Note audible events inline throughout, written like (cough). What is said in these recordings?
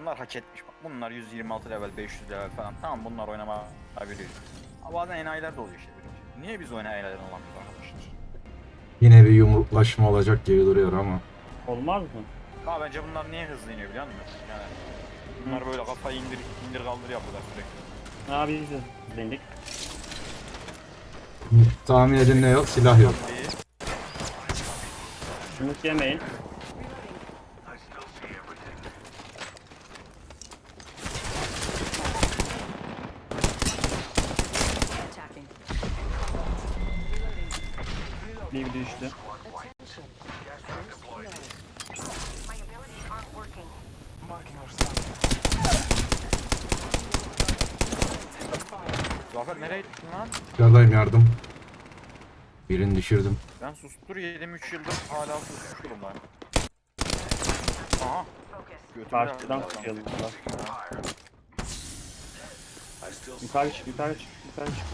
adamlar hak etmiş. Bak bunlar 126 level, 500 level falan. Tamam bunlar oynama biliyor. Ama bazen enayiler de oluyor işte. böyle. Niye biz oyuna enayiler olamıyoruz arkadaşlar? Yine bir yumruklaşma olacak gibi duruyor ama. Olmaz mı? Ha bence bunlar niye hızlı iniyor biliyor musun? Yani bunlar böyle kafayı indir indir kaldır yapıyorlar sürekli. Abi biz de izlendik. Tahmin edin ne yok? Silah yok. Yumruk yemeyin. Düştü. Zafer nereye gittin lan? Dışarıdayım yardım. Birini düşürdüm. Ben sustur yedim 3 yıldır hala susmuş durumdayım. Aha. Götümü Karşıdan de- tutuyoruz. Yukarı çık, yukarı çık, yukarı çık.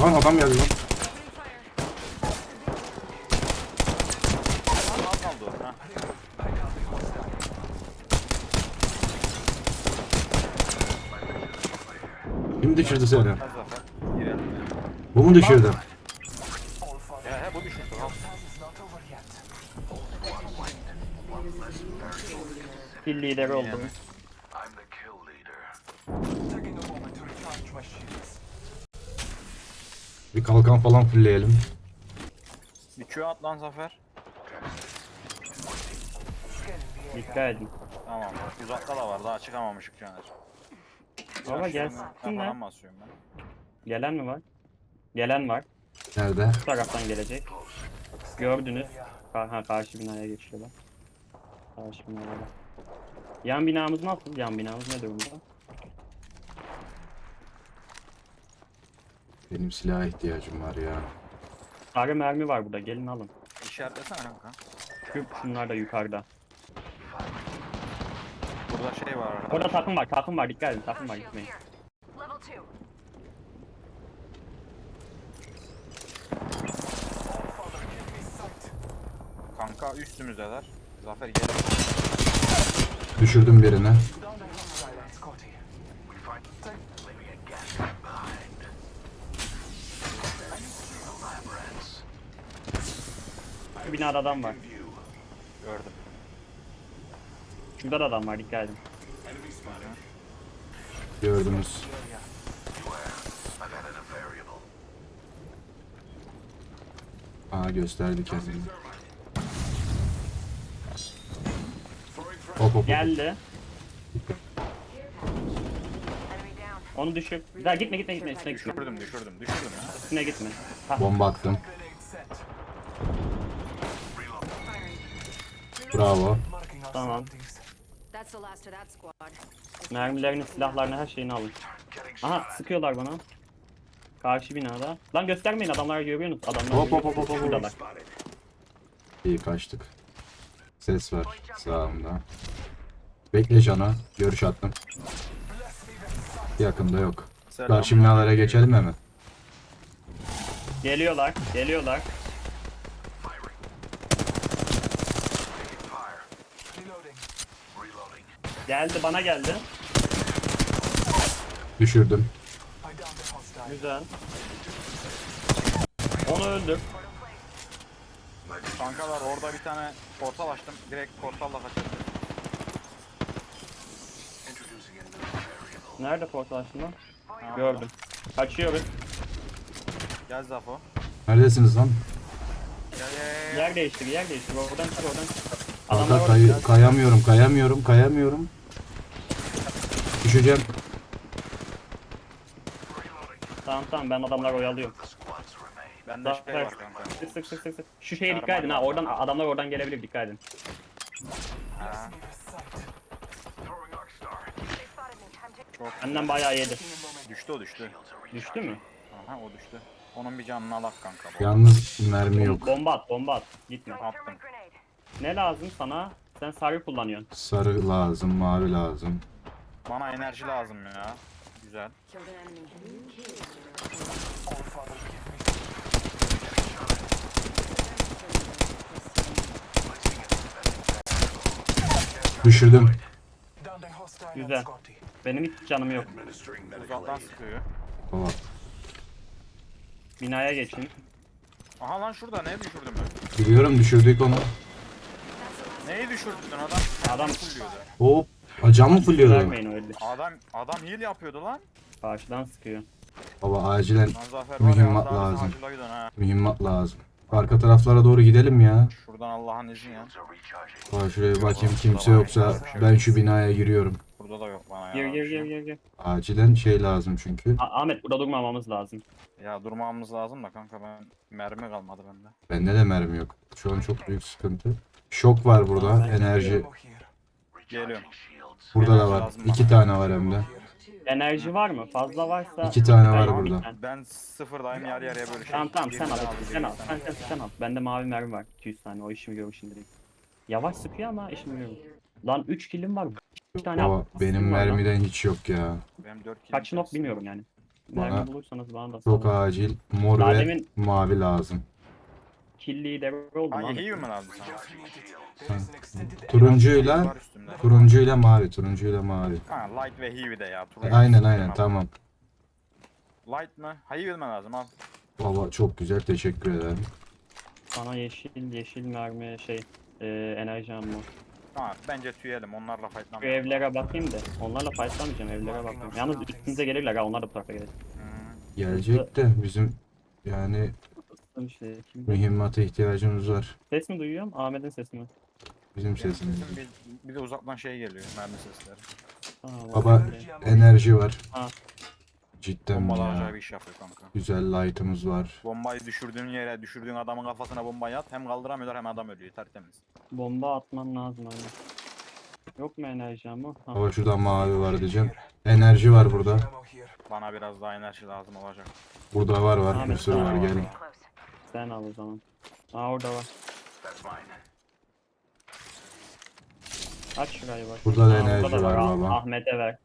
Lan adam geldi lan. Kim düşürdü seni? Bu mu düşürdü? Ya he bu düşürdü. Kill lideri oldum. I'm the kill leader. Taking a moment to recharge my shields. Bir kalkan falan fullleyelim. Bir Q at lan Zafer. Dikkat edin. Tamam. Uzakta da var. Daha çıkamamışık Caner. Baba Biraz gelsin lan. Falan basıyorum ben. Gelen mi var? Gelen var. Nerede? Bu taraftan gelecek. Gördünüz. Ka- ha, karşı binaya geçiyorlar. Karşı binaya. Yan binamız nasıl? Yan binamız ne durumda? Benim silaha ihtiyacım var ya. Sarı mermi var burada. Gelin alın. İşaretlesene kanka. Şu şunlar da yukarıda. Burada şey var. arada. Orada takım var. Takım var. Dikkat edin. Takım var. Gitmeyin. Kanka üstümüzdeler. Zafer gel. Düşürdüm birini. Şu binada adam var. Gördüm. Şurada da adam var. Dikkat edin. Gördünüz. Aa gösterdi kendini. Hop hop hop. Geldi. Onu düşür. Daha gitme gitme gitme. Üstüne gitme. Düşürdüm düşürdüm düşürdüm ya. Üstüne gitme. Bomba attım. Bravo. Tamam. mermilerini, silahlarını, her şeyini alın. Aha sıkıyorlar bana. Karşı binada. Lan göstermeyin adamları görüyorsunuz. Adamlar Hop, hop, hop, hop, hop. İyi kaçtık. Ses var sağımda. Bekle cana. Görüş attım. Yakında yok. Karşı binalara geçelim hemen. Geliyorlar. Geliyorlar. Geldi bana geldi. Düşürdüm. Güzel. Onu öldür. Kankalar orada bir tane portal açtım. Direkt portalla kaçırdım. Nerede portal açtın lan? Gördüm. Kaçıyoruz. Gel Zafo. Neredesiniz lan? Gel gel gel. Yer değiştir, yer değiştir. Oradan çık, oradan çık. Kanka Adamlar kay- orada. kayamıyorum, kayamıyorum, kayamıyorum. Düşeceğim. Tamam tamam ben adamları oyalıyorum. Bende şey var kanka. Sık sık sık sık sık. Şu şeye dikkat edin ha. Oradan adamlar oradan gelebilir dikkat edin. Ha. Benden bayağı yedi. Düştü o düştü. Düştü mü? Aha o düştü. Onun bir canını alak kanka. bu. Yalnız mermi yok. Bomba at, bomba at. Gitme. Attım. Ne lazım sana? Sen sarı kullanıyorsun. Sarı lazım, mavi lazım. Bana enerji lazım ya. Güzel. Düşürdüm. Güzel. Benim hiç canım yok. Uzaktan sıkıyor. Tamam. Binaya geçin. Aha lan şurada ne düşürdüm ben? Biliyorum düşürdük onu. Neyi düşürdün adam? Adam tutuyordu. Hop Acam mı fulluyordu? Vermeyin öyle. Adam adam heal yapıyordu lan. Karşıdan sıkıyor. Baba acilen Lan Zafer var ya Mühimmat lazım. ha. mühimmat lazım. Arka taraflara doğru gidelim ya. Şuradan Allah'ın are recharging. Bak şuraya bir bakayım kimse yoksa ben şu binaya giriyorum. Burada da yok bana ya. Gir gir gir gir gir. Acilen şey lazım çünkü. A- Ahmet burada durmamamız lazım. Ya durmamız lazım da kanka ben mermi kalmadı bende. Bende de mermi yok. Şu an çok büyük sıkıntı. Şok var burada. Enerji. Geliyorum. Burada da var. lazım İki bana. tane var hem de. Enerji var mı? Fazla varsa... İki tane var Ben- burada. Ben- Ben sıfırdayım yarı yarıya böyle şey. Tamam tamam sen al. Birini Sen al. Sen, sen, sen al. Bende mavi mermi var. 200 tane. O işimi görür şimdi. Yavaş sıkıyor ama işimi görür. Lan 3 kilim var. 2 tane Baba atmışsın benim var lan. mermiden hiç yok ya. Benim 4 kilim. Kaç nok bilmiyorum yani. Bana- Mermi bulursanız bana da Çok salın. acil mor Daha ve demin- mavi lazım. Kill lideri oldum Hangi heal mi lazım sana? Turuncuyla Var üstümde. turuncuyla mavi, turuncuyla mavi. Ha light ve heavy de ya. Turuncu aynen aynen abi. tamam. Light mı? Heavy mi lazım al. Baba çok güzel teşekkür ederim. Sana yeşil yeşil mermi şey e, enerji ammo. Tamam bence tüyelim onlarla Şu fightlamayalım. evlere bakayım da. Onlarla fightlamayacağım evlere bakayım. Yalnız üstümüze gelirler ha onlar da bu tarafa gelir. Hmm. Gelecek de bizim yani İşte, kim- mühimmata ihtiyacımız var. Ses mi duyuyorum? Ahmet'in sesi mi? Bizim sesimiz. Bir, bir de uzaktan şey geliyor mermi sesleri. Ha, Baba enerji var. Ha. Cidden mi Bombalar ya? acayip iş yapıyor kanka. Güzel light'ımız var. Bombayı düşürdüğün yere, düşürdüğün adamın kafasına bombayı at. Hem kaldıramıyorlar hem adam ölüyor. Tertemiz. Bomba atman lazım hani. Yok mu enerji ammo? Ha. Baba şurada mavi var diyeceğim. Enerji var burada. Bana biraz daha enerji lazım olacak. Burada var var. Bir sürü var gelin. Close. Sen al o zaman. Aa orada var. Aç şurayı bak. Burada da Aa, enerji var Ah- baba. Ahmet'e ver.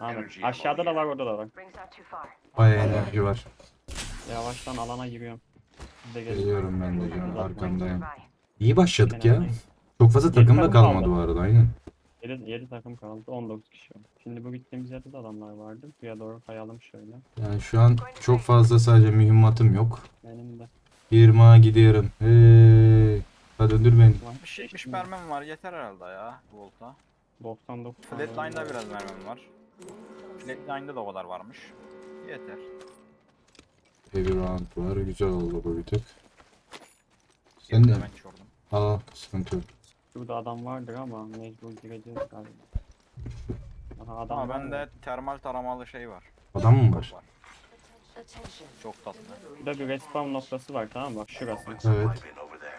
Ahmet. Aşağıda da var orada da var. Too far. Baya enerji var. Yavaştan alana giriyorum. Siz de gelin. Geliyorum ben de canım arkandayım. Nearby. İyi başladık ya. Çok fazla Yedi takım da takım kalmadı bu arada aynen. 7, 7 takım kaldı. 19 kişi var. Şimdi bu gittiğimiz yerde de adamlar vardı. Buraya doğru kayalım şöyle. Yani şu an çok fazla sadece mühimmatım yok. Benim de. Yirmağa gidiyorum. Hey. Hadi öldür beni. Bir şey bir mermim var yeter herhalde ya bu volta. 99 tane Flatline'da var. biraz mermim var. Flatline'da da o kadar varmış. Yeter. Heavy round var. Güzel oldu bu bir tık. Sen de. Aa sıkıntı yok. Şurada adam vardır ama mecbur gireceğiz galiba. (laughs) Aha adam Ama var bende termal taramalı şey var. Adam mı var? Attention. Çok tatlı. Burada bir respawn noktası var tamam mı? Bak şurası. Evet.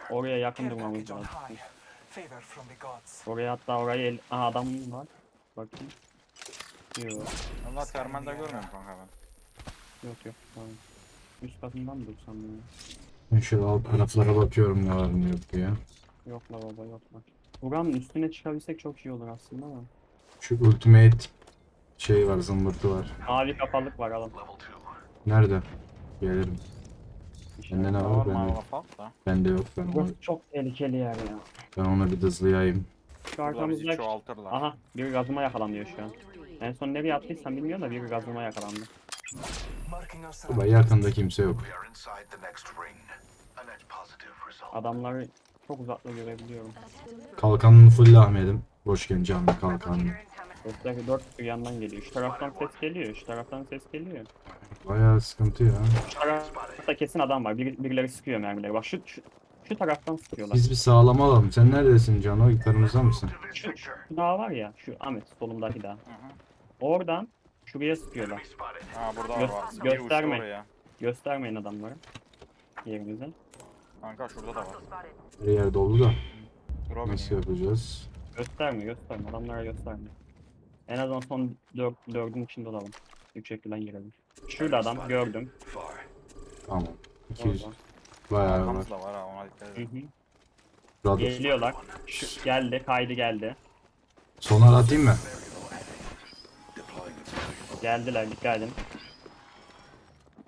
Oraya yakın durmamız lazım. Oraya hatta orayı el... Aha adam var. Bakayım. Yok Allah termalde görmüyorum kanka ben. yok yok. Tamam. Üst katından mı dursam ya? Ben şöyle alt taraflara bakıyorum ne var ne yok diye. Yok la baba yok la. Buranın üstüne çıkabilsek çok iyi olur aslında ama. Şu ultimate şey var zımbırtı var. Mavi kapalık var alın. Level 2. Nerede? Gelirim. İşte. Bende ne Var var? mı Bende, bende yok. Ben onu, Burası çok tehlikeli yer ya. ben onu bir hızlayayım. Şu arkamızda... çoğaltırlar. Aha bir gazıma yakalanıyor şu an. En son nereye attıysam bilmiyorum da bir gazıma yakalandı. Baba yakında kimse yok. Adamları çok uzakta görebiliyorum. Kalkanını full Ahmet'im. Boş gel canlı kalkanını. Sesler dört yandan geliyor. Şu taraftan ses geliyor. Şu taraftan ses geliyor. Bayağı sıkıntı ya. Tarafta kesin adam var. Bir, birileri sıkıyor mermileri. Bak şu, şu, şu taraftan sıkıyorlar. Biz bir sağlam alalım. Sen neredesin Cano? Yukarımızda mısın? Şu, şu dağ var ya. Şu Ahmet solumdaki dağ. Hı hı. Oradan şuraya sıkıyorlar. Ha burada Gö- var. Bir gösterme. oraya. Göstermeyin adamları. Yerinize. Kanka şurada da var. Her yer dolu da. Drop Nasıl yapacağız? Gösterme gösterme. Adamlara gösterme. En azından son dört, dördün içinde olalım. Üç şekilden girelim. Şurada adam gördüm. Tamam. 200. Orada. Bayağı var. Arkamız da var ha ona dikkat Hı edin. hı. Geliyorlar. Şu, geldi kaydı geldi. Sonar atayım mı? Geldiler dikkat edin.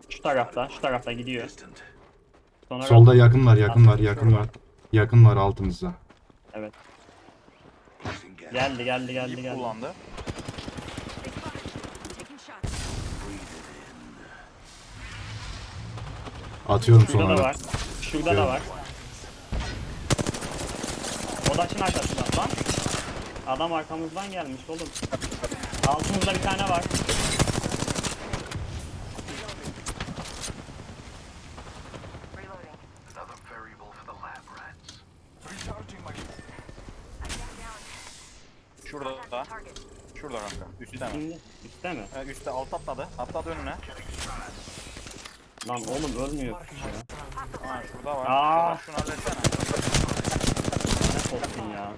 Şu tarafta, şu tarafta gidiyor. Sonra Solda yakın var, yakın var, yakın var. Yakın var altımızda. Evet. Geldi geldi geldi İp geldi. kullandı. Taking shots. Atıyorum Şurada da sonra. var. Şurada da var. O taşın arkasında lan. Adam arkamızdan gelmiş oğlum. Altımızda bir tane var. Şurada. Şurada kanka. Üstte mi? Şimdi üstte mi? Evet, üstte alt atladı. Atladı önüne. Lan oğlum ölmüyor ya. Ha şurada var. Aa. Şunu, halletsene. Ne olsun ya.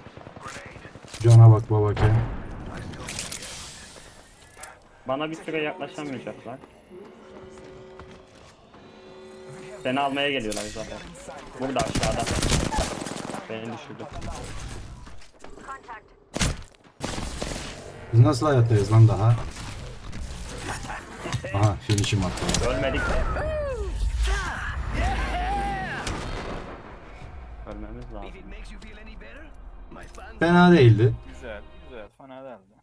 Cana bak babake. Bana bir süre yaklaşamayacaklar. Seni almaya geliyorlar zaten. Burada aşağıda. Beni düşürdü. Biz nasıl hayattayız lan daha? (laughs) Aha finishim attı. Ölmedik. Ölmemiz lazım. Fena değildi. Güzel, güzel. Fena değildi.